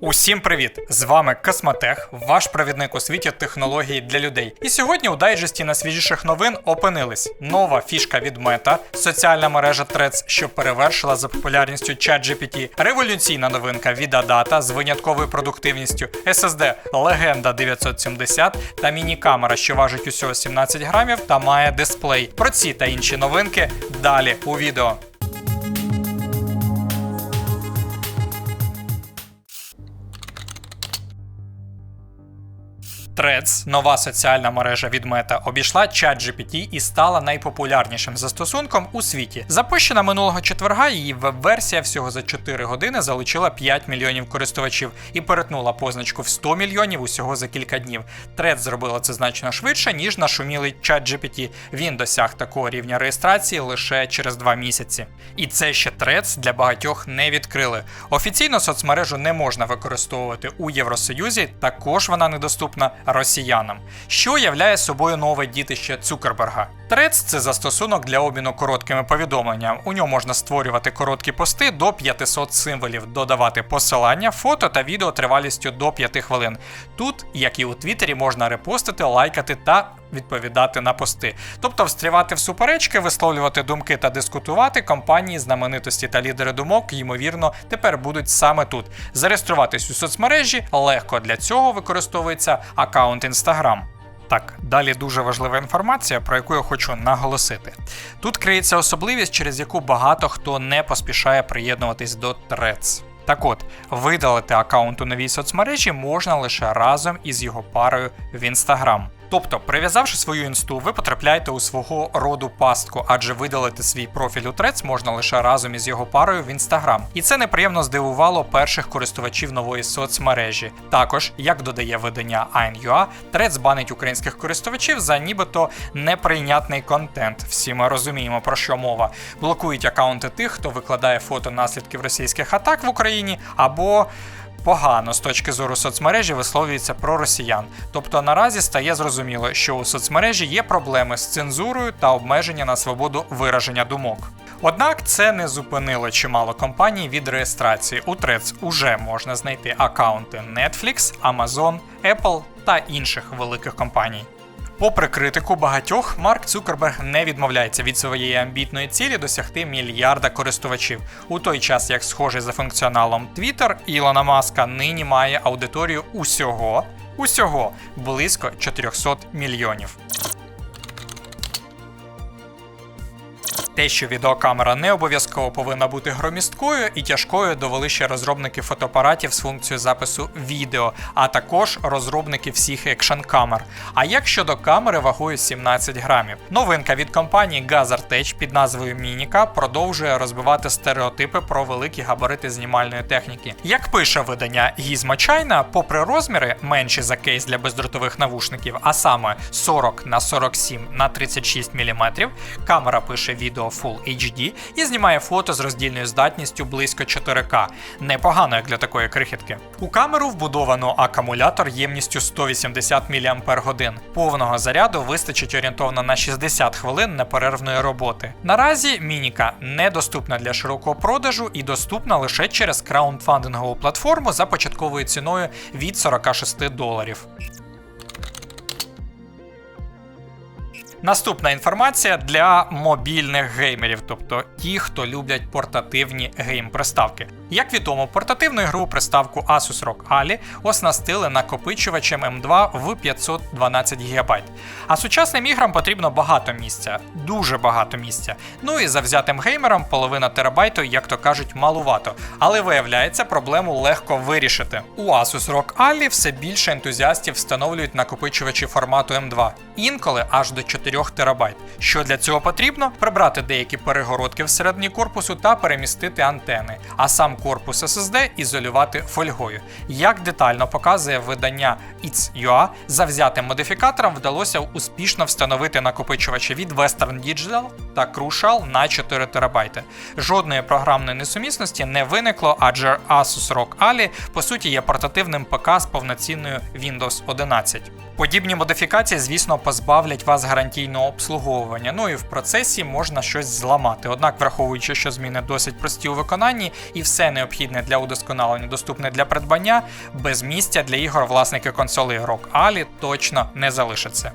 Усім привіт! З вами Космотех, ваш провідник у світі технологій для людей. І сьогодні у дайджесті найсвіжіших новин опинились нова фішка від Meta, соціальна мережа Threads, що перевершила за популярністю ChatGPT, революційна новинка від Adata з винятковою продуктивністю, SSD Легенда 970 та міні-камера, що важить усього 17 грамів та має дисплей. Про ці та інші новинки далі у відео. Threads, нова соціальна мережа від Meta, обійшла ChatGPT і стала найпопулярнішим застосунком у світі. Запущена минулого четверга, її веб-версія всього за 4 години залучила 5 мільйонів користувачів і перетнула позначку в 100 мільйонів усього за кілька днів. Threads зробила це значно швидше, ніж нашумілий ChatGPT. Він досяг такого рівня реєстрації лише через 2 місяці. І це ще Threads для багатьох не відкрили. Офіційно соцмережу не можна використовувати у Євросоюзі, також вона недоступна росіянам, що являє собою нове дітище Цукерберга. Трец – це застосунок для обміну короткими повідомленнями. У ньому можна створювати короткі пости до 500 символів, додавати посилання, фото та відео тривалістю до 5 хвилин. Тут, як і у Твіттері, можна репостити, лайкати та відповідати на пости, тобто встрівати в суперечки, висловлювати думки та дискутувати. Компанії, знаменитості та лідери думок, ймовірно, тепер будуть саме тут. Зареєструватись у соцмережі легко для цього використовується аккаунт Instagram. Так, далі дуже важлива інформація, про яку я хочу наголосити. Тут криється особливість, через яку багато хто не поспішає приєднуватись до Threads. Так от, видалити аккаунт у новій соцмережі можна лише разом із його парою в Instagram. Тобто, прив'язавши свою інсту, ви потрапляєте у свого роду пастку, адже видалити свій профіль у Threads можна лише разом із його парою в Instagram. І це неприємно здивувало перших користувачів нової соцмережі. Також, як додає видання AIN.ua, Threads банить українських користувачів за нібито неприйнятний контент. Всі ми розуміємо про що мова. Блокують аккаунти тих, хто викладає фото наслідків російських атак в Україні або погано з точки зору соцмережі висловлюється про росіян. Тобто наразі стає зрозуміло, що у соцмережі є проблеми з цензурою та обмеження на свободу вираження думок. Однак це не зупинило чимало компаній від реєстрації. У Трец уже можна знайти аккаунти Netflix, Amazon, Apple та інших великих компаній. Попри критику багатьох, Марк Цукерберг не відмовляється від своєї амбітної цілі досягти мільярда користувачів, у той час як схожий за функціоналом Twitter Ілона Маска нині має аудиторію усього, усього близько 400 мільйонів. Те, що відеокамера не обов'язково повинна бути громісткою і тяжкою, довели ще розробники фотоапаратів з функцією запису відео, а також розробники всіх екшн камер. А як щодо камери вагою 17 грамів, новинка від компанії Gazartech під назвою Мініка продовжує розбивати стереотипи про великі габарити знімальної техніки. Як пише видання Gizmo China, попри розміри менші за кейс для бездротових навушників, а саме 40 на 47 на 36 мм, камера пише відео Full HD і знімає фото з роздільною здатністю близько 4К. Непогано як для такої крихітки. У камеру вбудовано акумулятор ємністю 180 мАч. Повного заряду вистачить орієнтовно на 60 хвилин неперервної роботи. Наразі Мініка недоступна для широкого продажу і доступна лише через краундфандингову платформу за початковою ціною від 46 доларів. Наступна інформація для мобільних геймерів, тобто ті, хто люблять портативні гейм-приставки. Як відомо, портативну ігрову приставку Asus ROG Ally оснастили накопичувачем M2 в 512 ГБ. А сучасним іграм потрібно багато місця, дуже багато місця. Ну і завзятим геймерам половина терабайту, як то кажуть, малувато. Але виявляється, проблему легко вирішити. У Asus ROG Ally все більше ентузіастів встановлюють накопичувачі формату M2, інколи аж до 4 терабайт. Що для цього потрібно? Прибрати деякі перегородки всередині корпусу та перемістити антени. А сам корпус SSD ізолювати фольгою. Як детально показує видання It's.ua, завзятим модифікаторам вдалося успішно встановити накопичувачі від Western Digital та Crucial на 4 ТБ. Жодної програмної несумісності не виникло, адже Asus ROG Ally по суті є портативним ПК з повноцінною Windows 11. Подібні модифікації, звісно, позбавлять вас гарантійного обслуговування. Ну і в процесі можна щось зламати. Однак, враховуючи, що зміни досить прості у виконанні, і все необхідне для удосконалення доступне для придбання, без місця для ігор власники консолей Rock Ally точно не залишаться.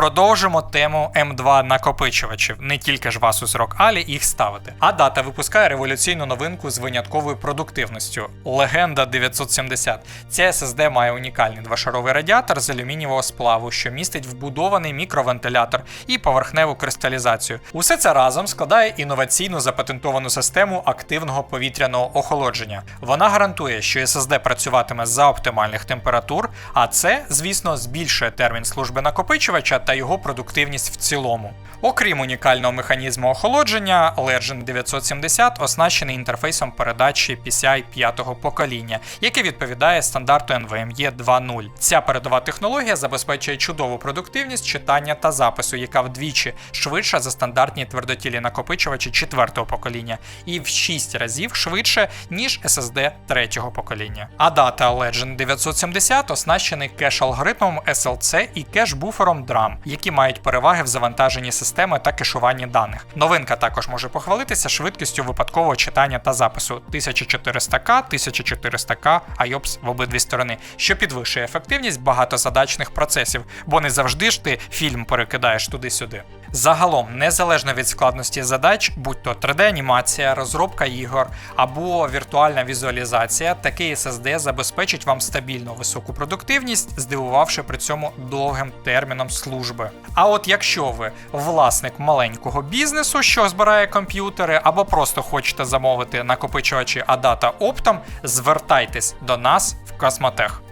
Продовжимо тему М2 накопичувачів. Не тільки ж вас у Rock Алі їх ставити. А дата випускає революційну новинку з винятковою продуктивністю Легенда 970. Ця SSD має унікальний двошаровий радіатор з алюмінієвого сплаву, що містить вбудований мікровентилятор і поверхневу кристалізацію. Усе це разом складає інноваційну запатентовану систему активного повітряного охолодження. Вона гарантує, що SSD працюватиме за оптимальних температур, а це, звісно, збільшує термін служби накопичувача та його продуктивність в цілому. Окрім унікального механізму охолодження, Legend 970 оснащений інтерфейсом передачі PCI 5-го покоління, який відповідає стандарту NVMe 2.0. Ця передова технологія забезпечує чудову продуктивність читання та запису, яка вдвічі швидша за стандартні твердотілі накопичувачі 4-го покоління, і в 6 разів швидше, ніж SSD 3-го покоління. А дата Legend 970 оснащений кеш-алгоритмом SLC і кеш-буфером DRAM, які мають переваги в завантаженні системи та кешуванні даних. Новинка також може похвалитися швидкістю випадкового читання та запису 1400К, 1400К IOPS в обидві сторони, що підвищує ефективність багатозадачних процесів, бо не завжди ж ти фільм перекидаєш туди-сюди. Загалом, незалежно від складності задач, будь то 3D-анімація, розробка ігор або віртуальна візуалізація, такий SSD забезпечить вам стабільну високу продуктивність, здивувавши при цьому довгим терміном служби. А от якщо ви власник маленького бізнесу, що збирає комп'ютери, або просто хочете замовити накопичувачі ADATA оптом, звертайтесь до нас в Космотех.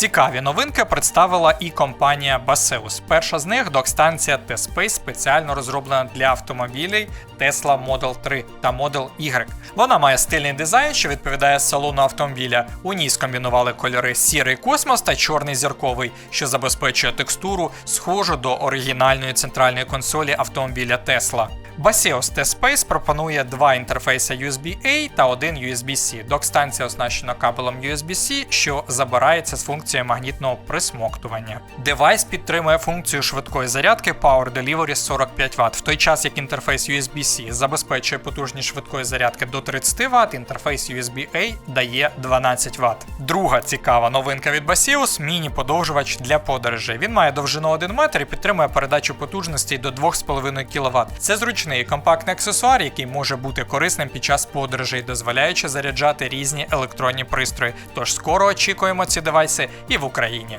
Цікаві новинки представила і компанія Baseus. Перша з них док-станція T-Space, спеціально розроблена для автомобілів Tesla Model 3 та Model Y. Вона має стильний дизайн, що відповідає салону автомобіля. У ній скомбінували кольори сірий космос та чорний зірковий, що забезпечує текстуру, схожу до оригінальної центральної консолі автомобіля Tesla. Baseos T-Space пропонує два інтерфейси USB-A та один USB-C. Док-станція оснащена кабелем USB-C, що забирається з функцією магнітного присмоктування. Девайс підтримує функцію швидкої зарядки Power Delivery 45 Вт, в той час як інтерфейс USB-C забезпечує потужність швидкої зарядки до 30 Вт, інтерфейс USB-A дає 12 Вт. Друга цікава новинка від Baseus – міні-подовжувач для подорожей. Він має довжину 1 метр і підтримує передачу потужностей до 2,5 кВт. Це зручний і компактний аксесуар, який може бути корисним під час подорожей, дозволяючи заряджати різні електронні пристрої. Тож скоро очікуємо ці девайси і в Україні.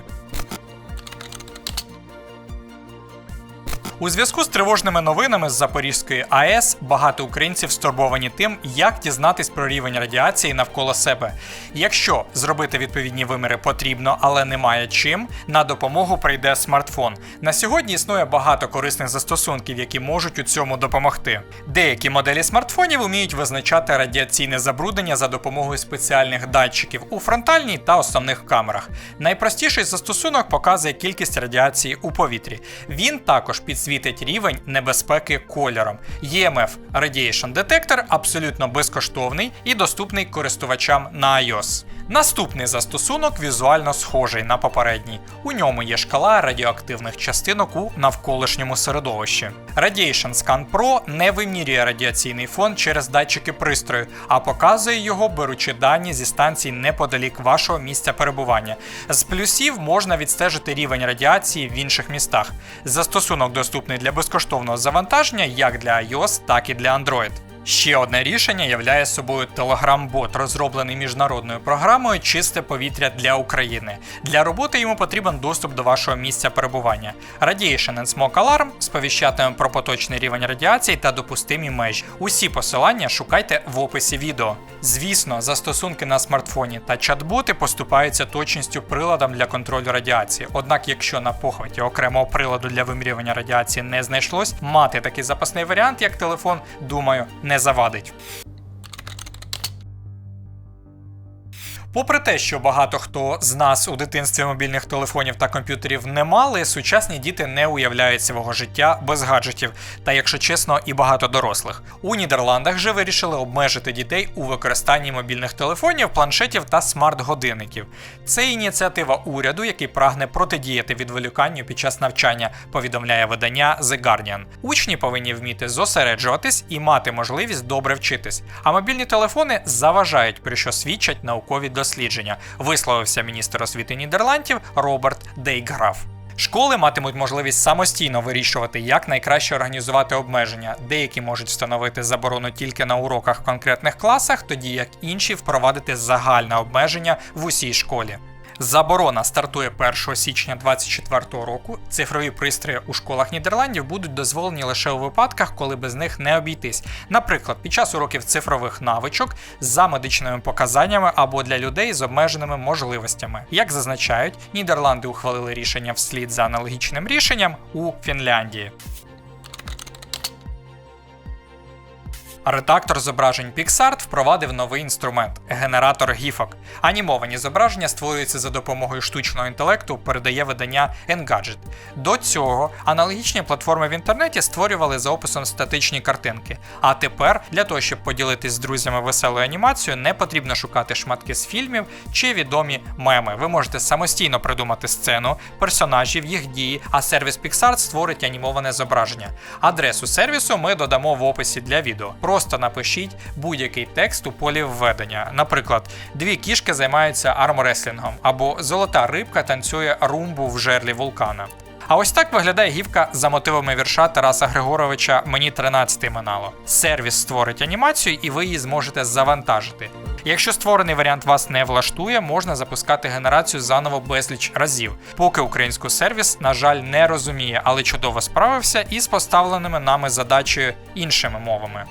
У зв'язку з тривожними новинами з Запорізької АЕС багато українців стурбовані тим, як дізнатись про рівень радіації навколо себе. Якщо зробити відповідні виміри потрібно, але немає чим, на допомогу прийде смартфон. На сьогодні існує багато корисних застосунків, які можуть у цьому допомогти. Деякі моделі смартфонів вміють визначати радіаційне забруднення за допомогою спеціальних датчиків у фронтальній та основних камерах. Найпростіший застосунок показує кількість радіації у повітрі. Він також підсвічує світить рівень небезпеки кольором. EMF Radiation Detector абсолютно безкоштовний і доступний користувачам на iOS. Наступний застосунок візуально схожий на попередній. У ньому є шкала радіоактивних частинок у навколишньому середовищі. Radiation Scan Pro не вимірює радіаційний фон через датчики пристрою, а показує його, беручи дані зі станцій неподалік вашого місця перебування. З плюсів можна відстежити рівень радіації в інших містах. Застосунок доступний для безкоштовного завантаження як для iOS, так і для Android. Ще одне рішення являє собою Telegram-бот, розроблений міжнародною програмою Чисте повітря для України. Для роботи йому потрібен доступ до вашого місця перебування. Radiation and Smoke Alarm сповіщатиме про поточний рівень радіації та допустимі межі. Усі посилання шукайте в описі відео. Звісно, застосунки на смартфоні та чат-боти поступаються точністю приладам для контролю радіації. Однак, якщо на похваті окремого приладу для вимірювання радіації не знайшлось, мати такий запасний варіант, як телефон, думаю, не завадить. Попри те, що багато хто з нас у дитинстві мобільних телефонів та комп'ютерів не мали, сучасні діти не уявляють свого життя без гаджетів, та якщо чесно, і багато дорослих. У Нідерландах же вирішили обмежити дітей у використанні мобільних телефонів, планшетів та смарт-годинників. Це ініціатива уряду, який прагне протидіяти відволіканню під час навчання, повідомляє видання The Guardian. Учні повинні вміти зосереджуватись і мати можливість добре вчитись. А мобільні телефони заважають, про що свідчать наукові дослідження, висловився міністр освіти Нідерландів Роберт Дейграф. Школи матимуть можливість самостійно вирішувати, як найкраще організувати обмеження. Деякі можуть встановити заборону тільки на уроках в конкретних класах, тоді як інші впровадити загальне обмеження в усій школі. Заборона стартує 1 січня 2024 року. Цифрові пристрої у школах Нідерландів будуть дозволені лише у випадках, коли без них не обійтись. Наприклад, під час уроків цифрових навичок за медичними показаннями або для людей з обмеженими можливостями. Як зазначають, Нідерланди ухвалили рішення вслід за аналогічним рішенням у Фінляндії. Редактор зображень PixArt впровадив новий інструмент генератор гіфок. Анімовані зображення створюються за допомогою штучного інтелекту, передає видання Engadget. До цього аналогічні платформи в інтернеті створювали за описом статичні картинки. А тепер для того, щоб поділитись з друзями веселою анімацією, не потрібно шукати шматки з фільмів чи відомі меми. Ви можете самостійно придумати сцену, персонажів, їх дії, а сервіс PixArt створить анімоване зображення. Адресу сервісу ми додамо в описі для відео. Просто напишіть будь-який текст у полі введення. Наприклад, дві кішки займаються армреслінгом, або золота рибка танцює румбу в жерлі вулкана. А ось так виглядає гівка за мотивами вірша Тараса Григоровича Мені 13 минало. Сервіс створить анімацію, і ви її зможете завантажити. Якщо створений варіант вас не влаштує, можна запускати генерацію заново безліч разів. Поки український сервіс, на жаль, не розуміє, але чудово справився із поставленими нами задачею іншими мовами.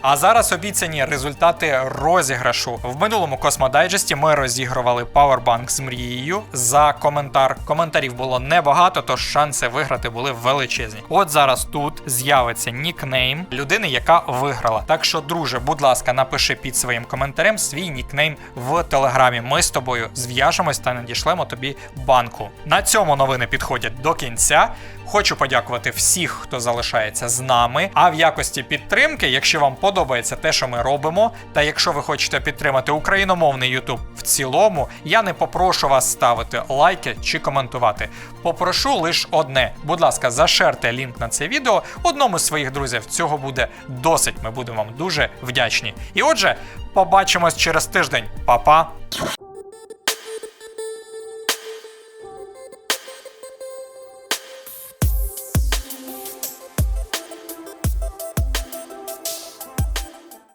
А зараз обіцяні результати розіграшу. В минулому космодайджесті ми розігрували Powerbank з мрією за коментар. Коментарів було небагато, тож шанси виграти були величезні. От зараз тут з'явиться нікнейм людини, яка виграла. Так що, друже, будь ласка, напиши під своїм коментарем свій нікнейм в телеграмі. Ми з тобою зв'яжемось та надішлемо тобі банку. На цьому новини підходять до кінця. Хочу подякувати всіх, хто залишається з нами. А в якості підтримки, якщо вам подобається те, що ми робимо, та якщо ви хочете підтримати україномовний YouTube в цілому, я не попрошу вас ставити лайки чи коментувати. Попрошу лише одне. Будь ласка, зашерте лінк на це відео одному з своїх друзів. Цього буде досить. Ми будемо вам дуже вдячні. І отже, побачимось через тиждень. Па-па!